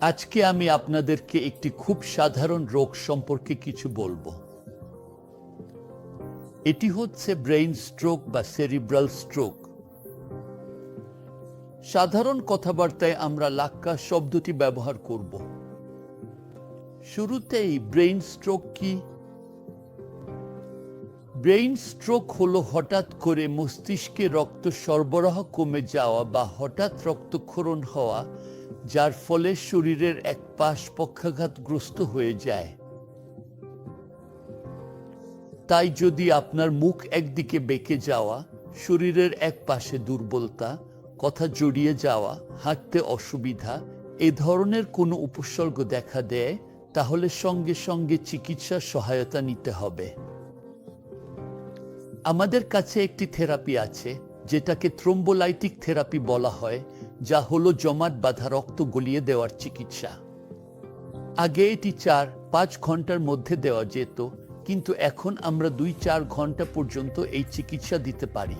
আজকে আমি আপনাদেরকে একটি খুব সাধারণ রোগ সম্পর্কে কিছু বলব। এটি হচ্ছে ব্রেইন স্ট্রোক বা সেরিব্রাল স্ট্রোক। সাধারণ কথাবার্তায় আমরা লাক্কা শব্দটি ব্যবহার করব। শুরুতেই ব্রেইন স্ট্রোক কি? ব্রেইন স্ট্রোক হলো হঠাৎ করে মস্তিষ্কে রক্ত সরবরাহ কমে যাওয়া বা হঠাৎ রক্তক্ষরণ হওয়া, যার ফলে শরীরের এক পাশ পক্ষাঘাতগ্রস্ত হয়ে যায়। তাই যদি আপনার মুখ একদিকে বেঁকে যাওয়া, শরীরের এক পাশে দুর্বলতা, কথা জড়িয়ে যাওয়া, হাঁটতে অসুবিধা, এ ধরনের কোনো উপসর্গ দেখা দেয়, তাহলে সঙ্গে সঙ্গে চিকিৎসার সহায়তা নিতে হবে। আমাদের কাছে একটি থেরাপি আছে, যেটাকে থ্রোম্বোলাইটিক থেরাপি বলা হয়, যা হলো জমাট বাঁধা রক্ত গলিয়ে দেওয়ার চিকিৎসা। আগে এটি চার, পাঁচ ঘণ্টার মধ্যে দেওয়া যেত, কিন্তু এখন আমরা দুই, চার ঘণ্টা পর্যন্ত এই চিকিৎসা দিতে পারি।